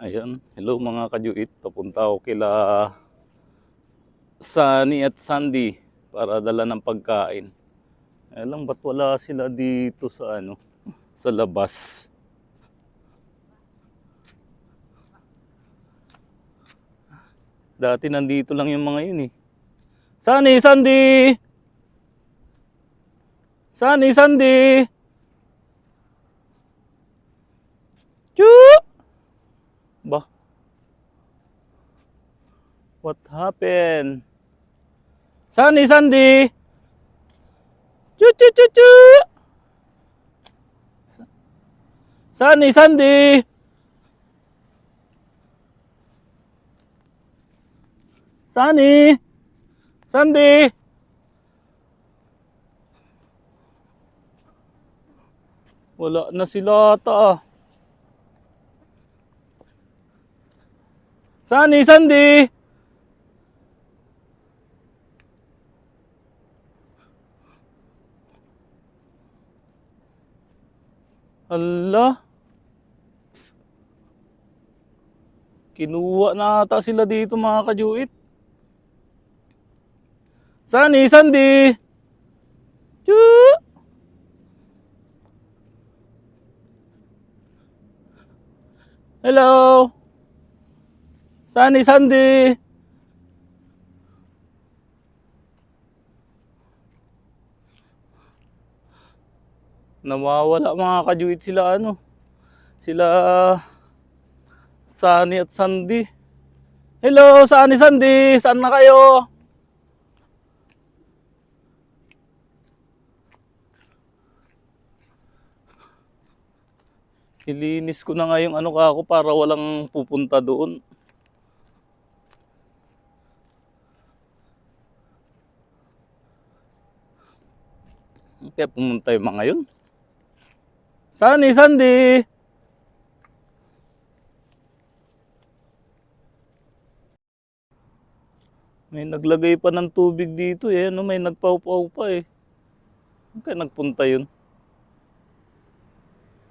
Ayan, hello mga kajuit. Papunta ako kila Sunny at Sandy para dala ng pagkain. Lang, ba't wala sila dito sa ano, sa labas? Dati nandito lang yung mga yun eh. Sunny, Sandy! Sunny, Sandy! Choo! Ba? What happened? Sunny, Sandy! Choo, choo, choo, choo! Sunny, Sandy! Sunny! Sandy! Wala na sila ata ah. Sunny, Sandy! Hala. Kinuha na ata sila dito mga kajuit. Sunny, Sandy! Choo! Hello! Sunny, Sandy! Nawawala mga kajuit sila ano. Sila Sunny at Sandy. Hello, Sunny, Sandy! Saan na kayo? Ilinis ko na nga yung ano ka ako para walang pupunta doon. Kaya pumunta yung mga yun. Sunny, Sandy! May naglagay pa ng tubig dito eh. Ano, may nagpaupaw pa eh. Kaya nagpunta yun.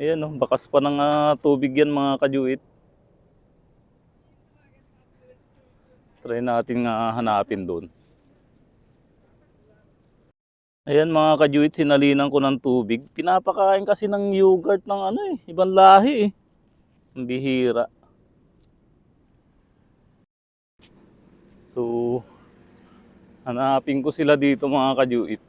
Ayan oh, bakas pa ng ah, tubig yan mga kajuit. Try natin nga hanapin doon. Ayan mga kajuit, sinalinan ko ng tubig. Pinapakain kasi ng yogurt ng ano eh, ibang lahi eh. Ang bihira. So, hanapin ko sila dito mga kajuit.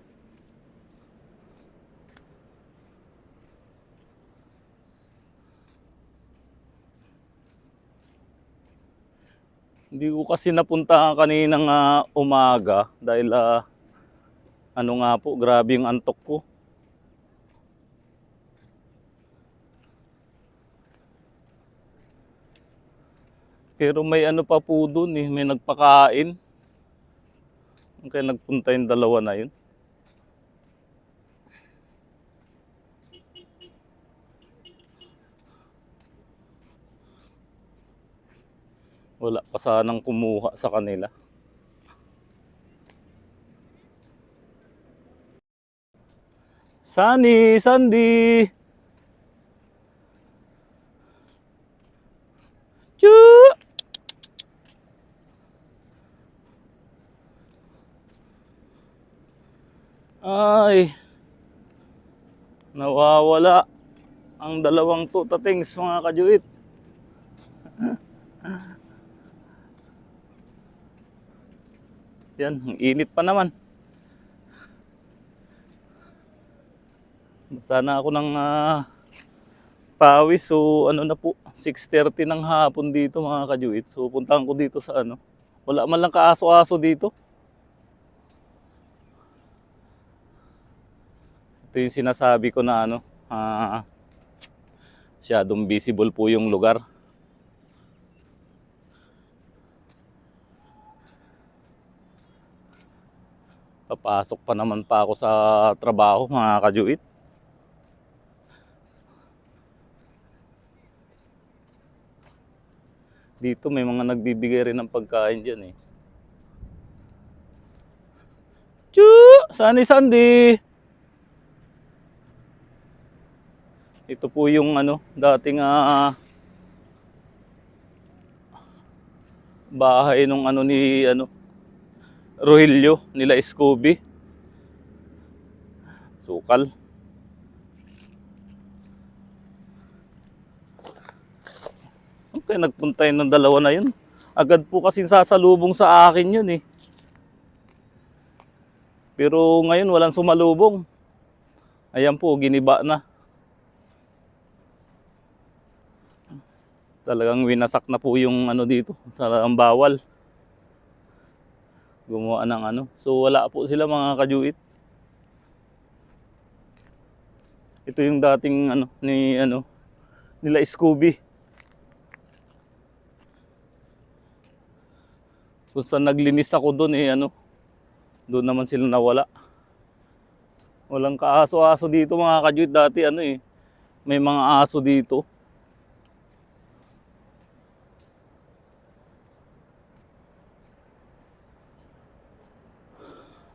Hindi ko kasi napuntahan kaninang ah, umaga dahil ah, ano nga po, grabe yung antok ko. Pero may ano pa po dun eh, may nagpakain. Kaya nagpunta yung dalawa na yun. Wala pa sanang kumuha sa kanila. Sunny, Sandy. Choo! Ay. Nawawala ang dalawang tutatings mga kajuit. Yan, ang init pa naman. Sana ako ng ah, pawis. So, ano na po, 6.30 ng hapon dito mga kajuit. So, puntahan ko dito sa ano. Wala man lang kaaso-aso dito. Ito yung sinasabi ko na ano, ah, masyadong visible po yung lugar. Papasok pa naman pa ako sa trabaho mga kajuit. Dito may mga nagbibigay rin ng pagkain dyan eh. Choo! Sunny Sandy! Ito po yung ano, dating ah bahay nung ano ni ano Rogelio nila Scooby. Sukal. Okay, nagpunta yun ng dalawa na yun. Agad po kasi sasalubong sa akin yun eh. Pero ngayon walang sumalubong. Ayan po, giniba na. Talagang winasak na po yung ano dito, sa ang bawal. Gumawa ng ano. So wala po sila mga kajuit. Ito yung dating ano ni ano nila Scooby. Kung saan naglinis ako doon eh ano, doon naman sila nawala. Walang kaaso-aso dito mga kajuit dati ano eh. May mga aso dito.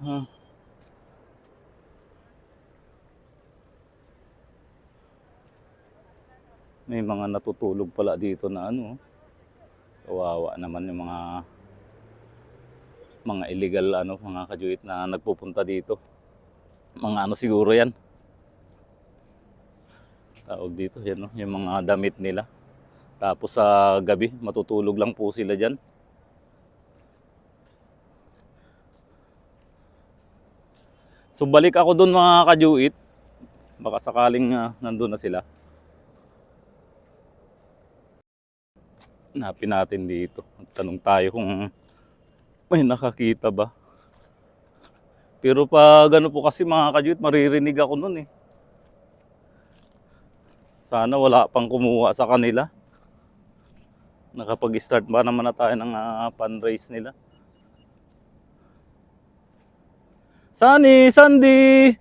Ah. May mga natutulog pala dito na ano. oh. Kawawa naman yung mga mga illegal ano, mga kajuit na nagpupunta dito. Mga ano siguro 'yan. Tawag dito, yan no, yung mga damit nila. Tapos sa gabi, matutulog lang po sila diyan. So balik ako doon mga kajuit. Baka sakaling ah, nandun na sila. Hanapin natin dito. Tanong tayo kung may nakakita ba. Pero pag ano po kasi mga kajuit, maririnig ako nun eh. Sana wala pang kumuha sa kanila. Nakapag-start ba naman na tayo ng ah, fundraise nila. Sunny, Sandy!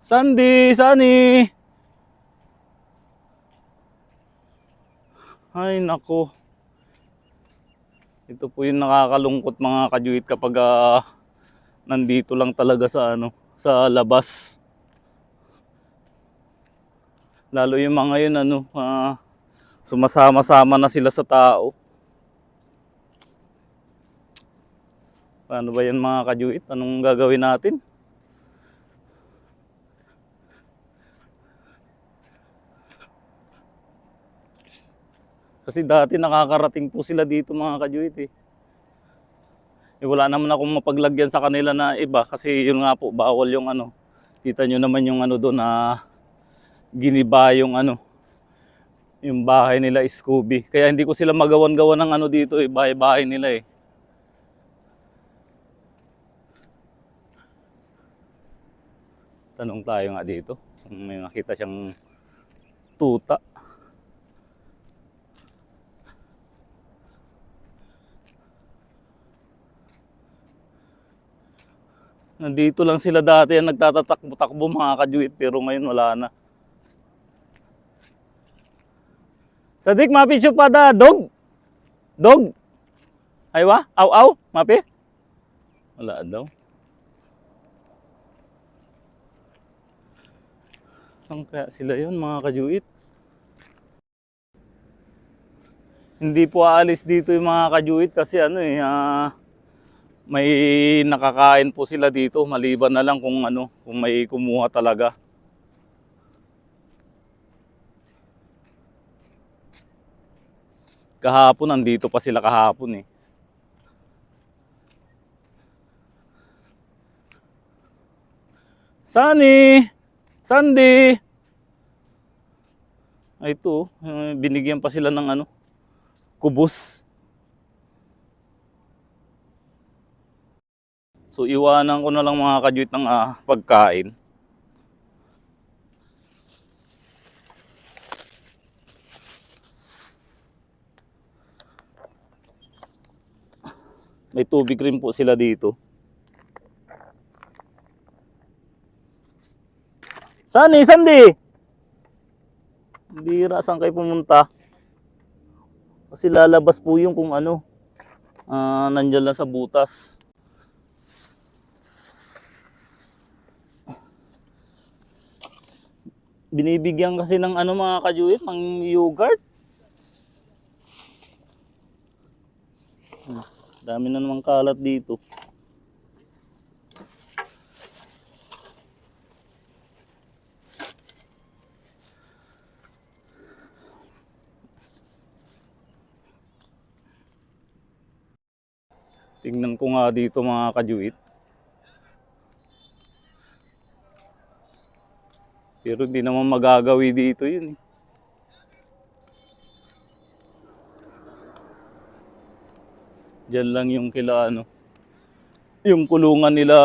Sandy, Sunny! Ay, nako. Ito po yung nakakalungkot mga kajuit kapag ah, nandito lang talaga sa ano, sa labas. Lalo yung mga yun ano, ah, sumasama-sama na sila sa tao. Paano ba yan mga kajuit? Anong gagawin natin? Kasi dati nakakarating po sila dito mga kajuit eh. Eh, wala naman akong mapaglagyan sa kanila na iba kasi yun nga po bawal yung ano. Kita nyo naman yung ano doon na giniba yung ano yung bahay nila Scooby. Kaya hindi ko sila magawan-gawa ng ano dito eh, bahay-bahay nila eh. Tanong tayo nga dito. May makita siyang tuta. Nandito lang sila dati ang nagtatatakbo-takbo mga kajuit pero ngayon wala na. Sadik, mapi siya pa da. Dog? Dog? Aywa? Aw, aw? Mapi? Wala daw. Saan kaya sila yun mga kajuit? Hindi po aalis dito yung mga kajuit kasi ano eh, ah, may nakakain po sila dito maliban na lang kung ano, kung may kumuha talaga. Kahapon nandito pa sila kahapon eh. Sunny! Sandy! Ay ito, oh, binigyan pa sila ng ano, kubos. So iwanan ko na lang mga kajuit ng ah, pagkain. May tubig rin po sila dito. Sunny, Sandy! Bira, saan kayo pumunta? Kasi lalabas po yung kung ano. Ah, nandyan lang sa butas. binibigyan kasi ng ano mga kajuit, ng yogurt. Hmm, dami na namang kalat dito. Tingnan ko nga dito mga kajuit. Pero di naman magagawi dito yun eh. Diyan lang yung kila ano. Yung kulungan nila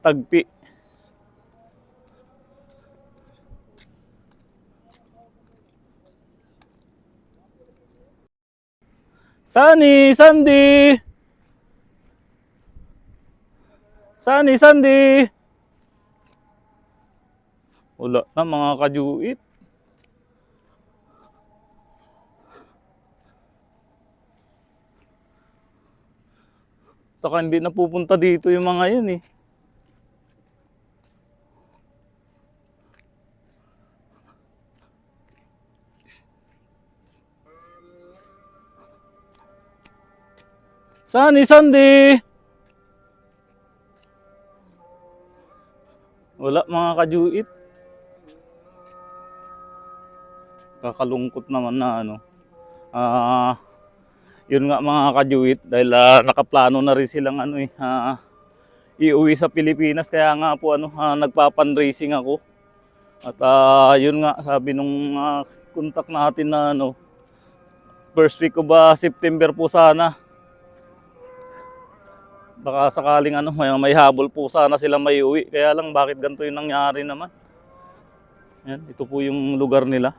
tagpi. Sunny, Sandy! Sunny, Sandy! Wala na mga kajuit. Saka hindi na pupunta dito yung mga yun eh. Sunny, Sandy! Wala mga kajuit. Kakalungkot naman na ano. Ah, yun nga mga kajuit dahil ah, nakaplano na rin silang ano eh ah, iuwi sa Pilipinas kaya nga po ano ah, nagpa-fundraising ako. At ah, yun nga sabi nung ah, contact natin na ano first week of ah, September po sana. Baka sakaling ano may, may habol po sana sila may uwi. Kaya lang bakit ganito yung nangyari naman. Yan, ito po yung lugar nila.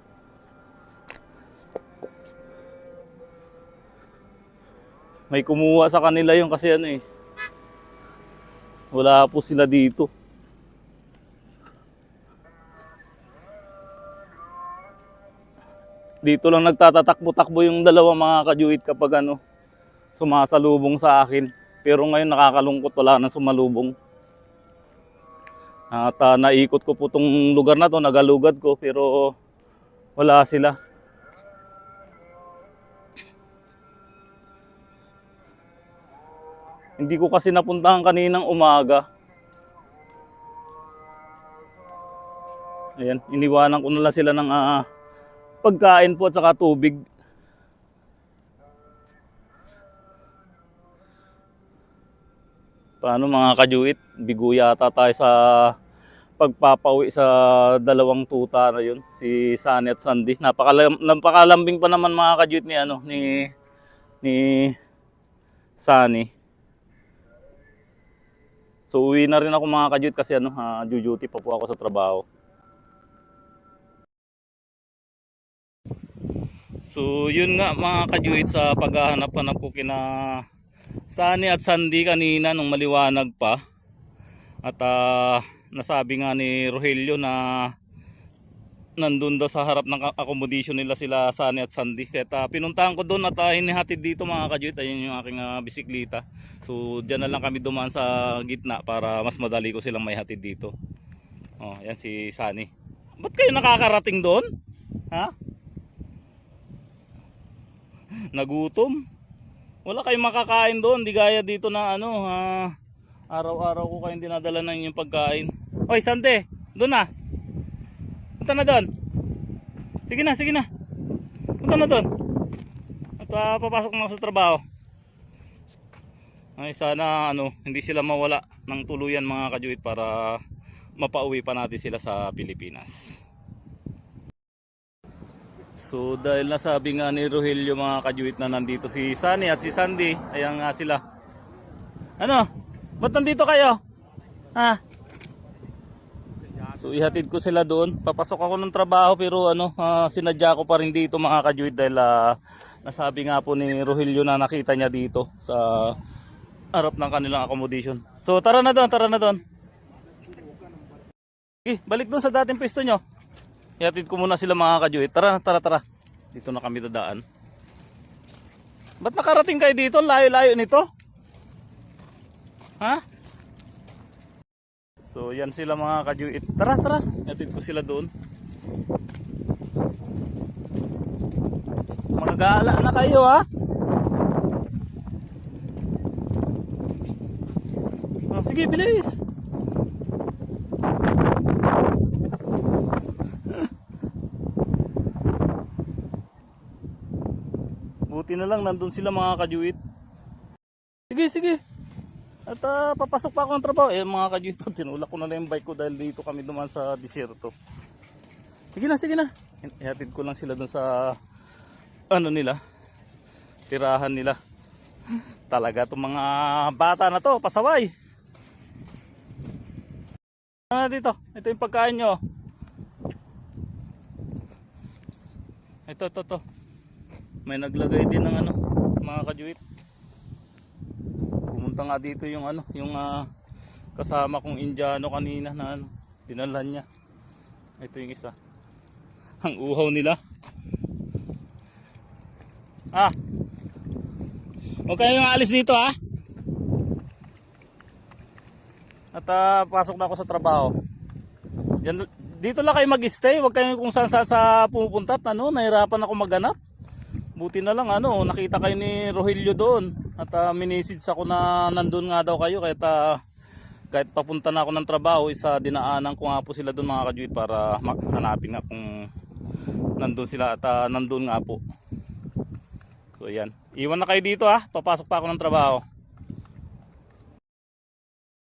May kumuha sa kanila yung kasi ano eh. Wala po sila dito. Dito lang nagtatatakbo-takbo yung dalawa mga kajuit kapag ano sumasalubong sa akin. Pero ngayon nakakalungkot wala nang sumalubong. At ah, naikot ko po tong lugar na to, nagalugad ko pero wala sila. Hindi ko kasi napuntahan kaninang umaga. Ayan, iniwanan ko na lang sila ng ah, pagkain po at saka tubig. Paano mga kajuit? Bigo yata tayo sa pagpapauwi sa dalawang tuta na yun, si Sunny at Sandy. Napakalam, napakalambing pa naman mga kajuit ni ano ni ni Sunny. So uwi na rin ako mga kajuit kasi ano, uh, duty pa po ako sa trabaho. So yun nga mga kajuit sa paghahanap-hanap ko kina Sunny at Sandy kanina nung maliwanag pa. At ah, nasabi nga ni Rogelio na nandun daw sa harap ng accommodation nila sila Sunny at Sandy. Kaya ah, pinuntahan ko doon at uh, hinihatid dito mga kajuit. Ayun yung aking ah, bisikleta. So diyan na lang kami dumaan sa gitna para mas madali ko silang may hatid dito. Oh, yan si Sunny. Ba't kayo nakakarating doon? Ha? Nagutom? Wala kayong makakain doon, di gaya dito na ano, araw-araw ko kayong dinadala ng inyong pagkain. Oy, Sante, doon na. Punta na doon. Sige na, sige na. Punta na doon. At ah, papasok na sa trabaho. Ay, sana ano, hindi sila mawala ng tuluyan mga kajuit para mapauwi pa natin sila sa Pilipinas. So dahil nasabi nga ni Rogelio mga kajuit na nandito si Sunny at si Sandy, ayan nga sila. Ano? Ba't nandito kayo? Ha? So ihatid ko sila doon. Papasok ako ng trabaho pero ano, ah, sinadya ko pa rin dito mga kajuit dahil ah, nasabi nga po ni Rogelio na nakita niya dito sa harap ng kanilang accommodation. So tara na doon, tara na doon. Eh, balik doon sa dating pwesto nyo. Ihatid ko muna sila mga kajuit. Tara, tara, tara. Dito na kami dadaan. Ba't nakarating kayo dito? Layo-layo nito. Ha? So yan sila mga kajuit. Tara tara, atid ko sila doon. Magagala na kayo ha. Oh, sige, bilis. Buti na lang nandun sila mga kajuit. Sige, sige. At ah, papasok pa ako ng trabaho. Eh mga kajuit, tinulak ko na lang yung bike ko dahil dito kami duman sa disyerto. Sige na, sige na. Ihatid ko lang sila dun sa ano nila. Tirahan nila. Talaga itong mga bata na to, pasaway. Ano dito? Ito yung pagkain nyo. Ito, ito, ito. May naglagay din ng ano, mga kajuit. Pumunta nga dito yung ano, yung ah, kasama kong Indiano kanina na ano, dinalhan niya. Ito yung isa. Ang uhaw nila. Ah. Huwag kayong alis dito ha. At ah, pasok na ako sa trabaho. Yan, dito lang kayo mag-stay. Huwag kayong kung saan saan sa pumupunta. at Ano, nahirapan ako maghanap. Buti na lang ano, nakita kayo ni Rogelio doon. At uh, minisid ako na nandun nga daw kayo. Kahit, ah, kahit papunta na ako ng trabaho, isa dinaanan ko nga po sila doon mga kajuit para hanapin nga kung nandun sila at ah, nandun nga po. So yan. Iwan na kayo dito ha. Papasok pa ako ng trabaho.